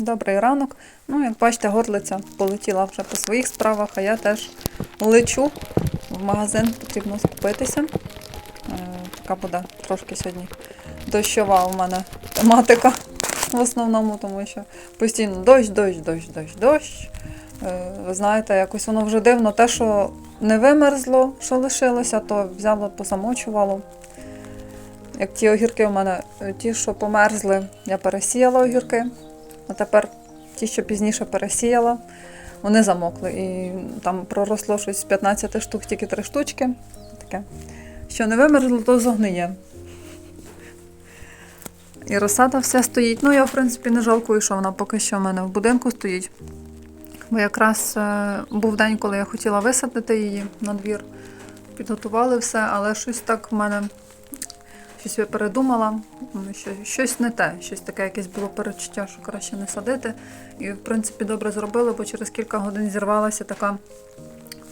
Добрий ранок. Ну, як бачите, горлиця полетіла вже по своїх справах, а я теж лечу в магазин, потрібно скупитися. Е, Така буде трошки сьогодні дощова у мене тематика в основному, тому що постійно дощ, дощ, дощ, дощ, дощ. Е, Ви знаєте, якось воно вже дивно. Те, що не вимерзло, що лишилося, то взяло, позамочувало. Як ті огірки у мене, е, ті, що померзли, я пересіяла огірки. А тепер ті, що пізніше пересіяла, вони замокли. І там проросло щось з 15 штук, тільки 3 штучки. Таке. Що не вимерзло, то загниє. І розсада все стоїть. Ну, я, в принципі, не жалкую, що вона поки що в мене в будинку стоїть. Бо якраз е, був день, коли я хотіла висадити її на двір. Підготували все, але щось так в мене щось я передумала, що щось не те, щось таке якесь було перечуття, що краще не садити. І, в принципі, добре зробили, бо через кілька годин зірвалася така,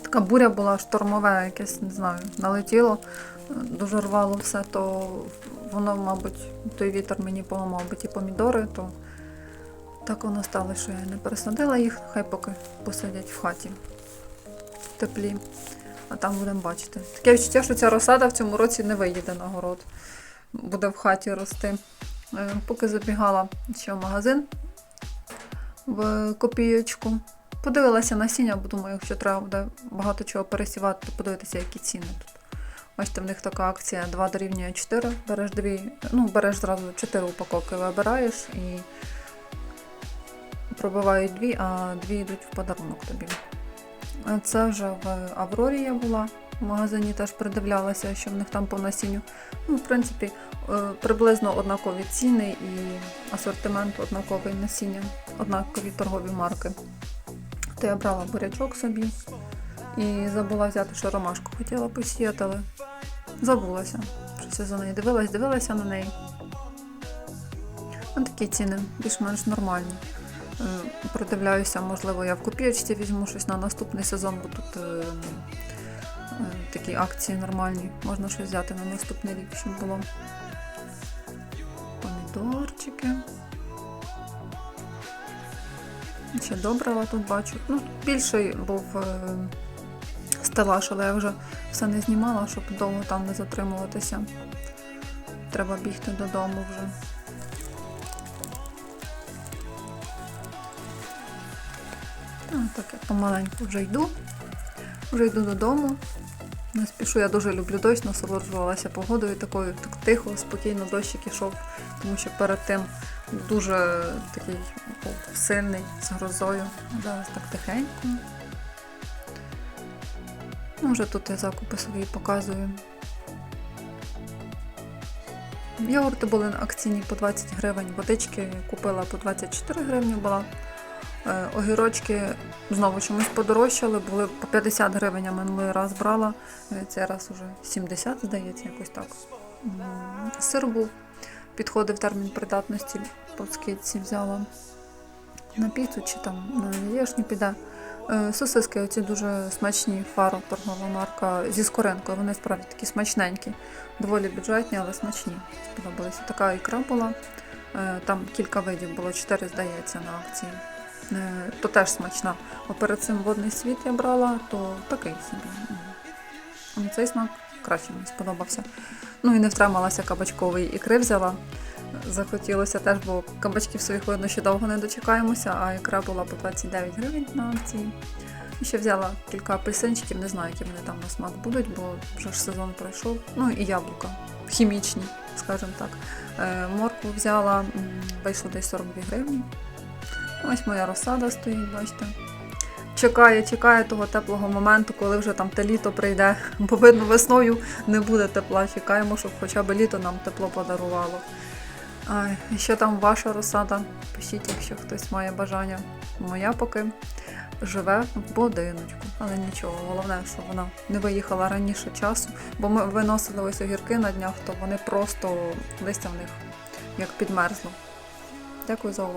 така буря була штормове, якесь, не знаю, налетіло, дуже рвало все, то воно, мабуть, той вітер мені поламав би ті помідори, то так воно стало, що я не пересадила їх, хай поки посадять в хаті в теплі. А там будемо бачити. Таке відчуття, що ця розсада в цьому році не виїде на город. Буде в хаті рости. Е, Поки забігала ще в магазин в копійочку. Подивилася насіння, бо думаю, якщо треба буде багато чого пересівати, то подивитися, які ціни тут. Бачите, в них така акція 2 дорівнює 4. Береш дві, ну, береш зразу 4 упаковки, вибираєш і пробивають дві, а дві йдуть в подарунок тобі. Це вже в Аврорі я була. В магазині теж придивлялася, що в них там по насінню. Ну, в принципі, е, приблизно однакові ціни і асортимент однаковий насіння, однакові торгові марки. То я брала бурячок собі і забула взяти ще ромашку. Хотіла посіяти, але забулася. Щось я за неї дивилась, дивилася на неї. Ось такі ціни, більш-менш нормальні. Е, Придивляюся, можливо, я в копійочці візьму щось на наступний сезон, бо тут е, е, такі акції нормальні. Можна щось взяти на наступний рік, щоб було. Помідорчики. Ще добрива тут бачу. Ну, більший був е, стелаж, але я вже все не знімала, щоб довго там не затримуватися. Треба бігти додому вже. Так я помаленьку вже йду. Вже йду додому. Не спішу, я дуже люблю дощ, насолоджувалася погодою такою, так тихо, спокійно дощик ішов, тому що перед тим дуже такий був сильний з грозою. Зараз так тихенько. Ну, вже тут я закупи свої показую. Йогурти були акційні по 20 гривень, водички купила по 24 гривні була. Е, Огірочки знову чомусь подорожчали, були по 50 гривень, я минулий раз брала. Е, Цей раз уже 70, здається, якось так. Сир був, підходив термін придатності, по скидці взяла на піцу чи там на яєчню піде. Е, Сосиски оці дуже смачні, фаро, торгова марка зі скоринкою. Вони справді такі смачненькі, доволі бюджетні, але смачні. Сподобалися. Така ікра була. Там кілька видів було, чотири, здається, на акції. Е, То теж смачна. А перед цим водний світ я брала, то такий собі. Цей смак краще мені сподобався. Ну і не втрималася кабачкової ікри взяла. Захотілося теж, бо кабачків своїх видно, ще довго не дочекаємося, а ікра була по 29 гривень на акції. І ще взяла кілька апельсинчиків, не знаю, які вони там на смак будуть, бо вже ж сезон пройшов. Ну і яблука хімічні, скажімо так. Е, Моркву взяла, вийшло десь 42 гривні. Ось моя розсада стоїть, бачите. Чекає, чекає того теплого моменту, коли вже там те літо прийде. Бо видно, весною не буде тепла. Чекаємо, щоб хоча б літо нам тепло подарувало. Ай, що там ваша розсада? Пишіть, якщо хтось має бажання. Моя поки живе в будиночку, але нічого. Головне, що вона не виїхала раніше часу, бо ми виносили ось огірки на днях, то вони просто листя в них як підмерзло. Дякую за увагу.